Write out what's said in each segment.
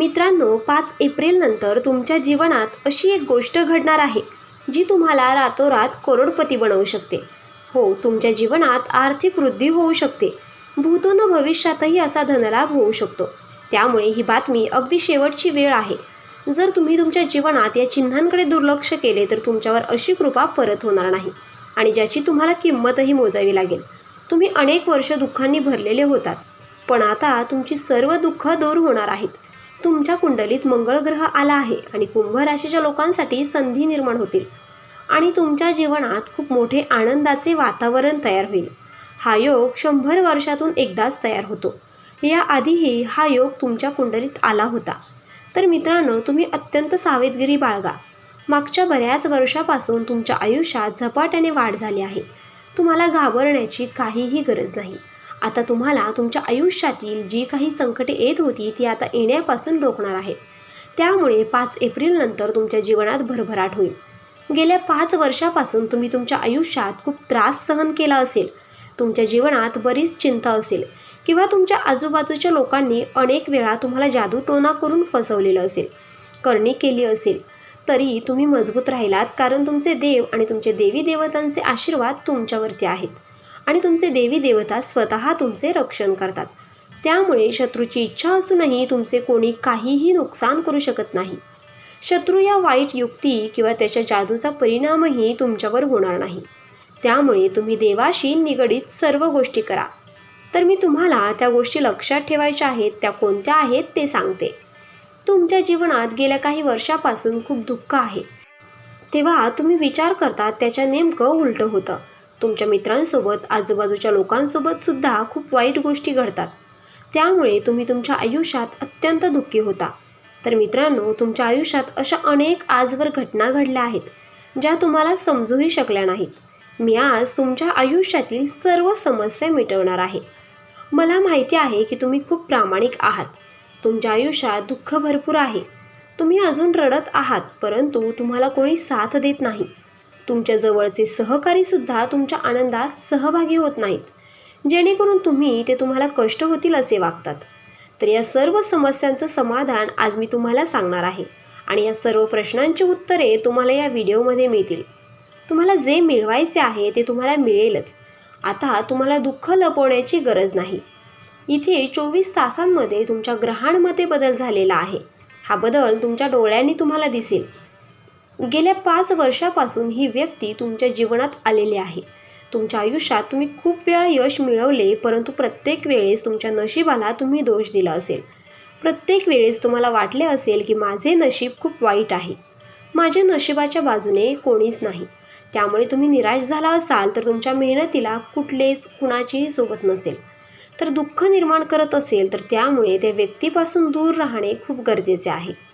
मित्रांनो पाच एप्रिलनंतर तुमच्या जीवनात अशी एक गोष्ट घडणार आहे जी तुम्हाला रातोरात करोडपती बनवू शकते. हो तुमच्या जीवनात आर्थिक वृद्धी होऊ शकते. भूतोन भविष्यातही असा धनलाभ होऊ शकतो. त्यामुळे ही बातमी अगदी शेवटची वेळ आहे. जर तुम्ही तुमच्या जीवनात या चिन्हांकडे दुर्लक्ष केले तर तुमच्यावर अशी कृपा परत होणार नाही आणि ज्याची तुम्हाला किंमतही मोजावी लागेल. तुम्ही अनेक वर्ष दुःखांनी भरलेले होतात पण आता तुमची सर्व दुःख दूर होणार आहेत. तुमच्या कुंडलीत मंगळ ग्रह आला आहे आणि कुंभ राशीच्या लोकांसाठी संधी निर्माण होतील. आणि तुमच्या जीवनात खूप मोठे आनंदाचे वातावरण तयार होईल. हा योग शंभर वर्षातून एकदाच तयार होतो. याआधीही हा योग तुमच्या कुंडलीत आला होता. तर मित्रांनो तुम्ही अत्यंत सावधगिरी बाळगा. मागच्या बऱ्याच वर्षापासून तुमच्या आयुष्यात झपाट्याने वाढ झाली आहे. तुम्हाला घाबरण्याची काहीही गरज नाही. आता तुम्हाला तुमच्या आयुष्यातील जी काही संकटे येत होती ती आता येण्यापासून रोखणार आहेत. त्यामुळे पाच एप्रिलनंतर तुमच्या जीवनात भरभराट होईल. गेल्या पाच वर्षापासून तुम्ही तुमच्या आयुष्यात खूप त्रास सहन केला असेल. तुमच्या जीवनात बरीच चिंता असेल किंवा तुमच्या आजूबाजूच्या लोकांनी अनेक वेळा तुम्हाला जादू टोना करून फसवलेलं असेल करणी केली असेल. तरी तुम्ही मजबूत राहिलात कारण तुमचे देव आणि तुमचे देवी देवतांचे आशीर्वाद तुमच्यावरती आहेत. आणि तुमचे देवी देवता स्वतः तुमचे रक्षण करतात. त्यामुळे शत्रूची इच्छा असूनही तुमचे कोणी काहीही नुकसान करू शकत नाही. शत्रू या वाईट युक्ती किंवा त्याच्या जादूचा परिणामही तुमच्यावर होणार नाही. त्यामुळे तुम्ही देवाशी निगडीत सर्व गोष्टी करा. तर मी तुम्हाला त्या गोष्टी लक्षात ठेवायच्या आहेत त्या कोणत्या आहेत ते सांगते. तुमच्या जीवनात गेल्या काही वर्षापासून खूप दुःख आहे. तेव्हा तुम्ही विचार करता त्याच्या नेमकं उलटं होतं. तुमच्या मित्रांसोबत आजूबाजूच्या लोकांसोबत सुद्धा खूप वाईट गोष्टी घडतात. त्यामुळे तुम्ही तुमच्या आयुष्यात अत्यंत दुःखी होता. तर मित्रांनो तुमच्या आयुष्यात अशा अनेक आजवर घटना घडल्या आहेत ज्या तुम्हाला समजूही शकल्या नाहीत. मी आज तुमच्या आयुष्यातील सर्व समस्या मिटवणार आहे. मला माहिती आहे की तुम्ही खूप प्रामाणिक आहात. तुमच्या आयुष्यात दुःख भरपूर आहे. तुम्ही अजून रडत आहात परंतु तुम्हाला कोणी साथ देत नाही. तुमच्या जवळचे सहकारीसुद्धा तुमच्या आनंदात सहभागी होत नाहीत. जेणेकरून तुम्ही ते तुम्हाला कष्ट होतील असे वागतात. तर या सर्व समस्यांचं समाधान आज मी तुम्हाला सांगणार आहे आणि या सर्व प्रश्नांची उत्तरे तुम्हाला या व्हिडिओमध्ये मिळतील. तुम्हाला जे मिळवायचे आहे ते तुम्हाला मिळेलच. आता तुम्हाला दुःख लपवण्याची गरज नाही. इथे चोवीस तासांमध्ये तुमच्या ग्रहांमध्ये बदल झालेला आहे. हा बदल तुमच्या डोळ्यांनी तुम्हाला दिसेल. गेल्या पाच वर्षापासून ही व्यक्ती तुमच्या जीवनात आलेली आहे. तुमच्या आयुष्यात तुम्ही खूप वेळा यश मिळवले परंतु प्रत्येक वेळेस तुमच्या नशिबाला तुम्ही दोष दिला असेल. प्रत्येक वेळेस तुम्हाला वाटले असेल की माझे नशीब खूप वाईट आहे. माझ्या नशिबाच्या बाजूने कोणीच नाही. त्यामुळे तुम्ही निराश झाला असाल तर तुमच्या मेहनतीला कुठलेच कुणाचीही सोबत नसेल. तर दुःख निर्माण करत असेल तर त्यामुळे त्या व्यक्तीपासून दूर राहणे खूप गरजेचे आहे.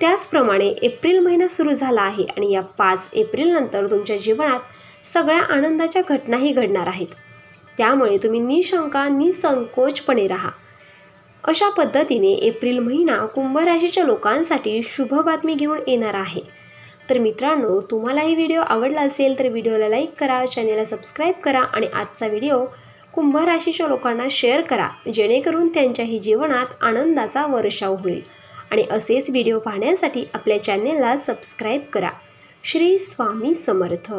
त्याचप्रमाणे एप्रिल महिना सुरू झाला आहे आणि या पाच एप्रिलनंतर तुमच्या जीवनात सगळ्या आनंदाच्या घटनाही घडणार आहेत. त्यामुळे तुम्ही निशंका निसंकोचपणे राहा. अशा पद्धतीने एप्रिल महिना कुंभ राशीच्या लोकांसाठी शुभ बातमी घेऊन येणार आहे. तर मित्रांनो तुम्हाला ही व्हिडिओ आवडला असेल तर व्हिडिओला लाईक करा चॅनेलला सबस्क्राईब करा आणि आजचा व्हिडिओ कुंभ राशीच्या लोकांना शेअर करा जेणेकरून त्यांच्याही जीवनात आनंदाचा वर्षाव होईल. आणि असेच व्हिडिओ पाहण्यासाठी आपल्या चॅनेलला सबस्क्राईब करा. श्री स्वामी समर्थ.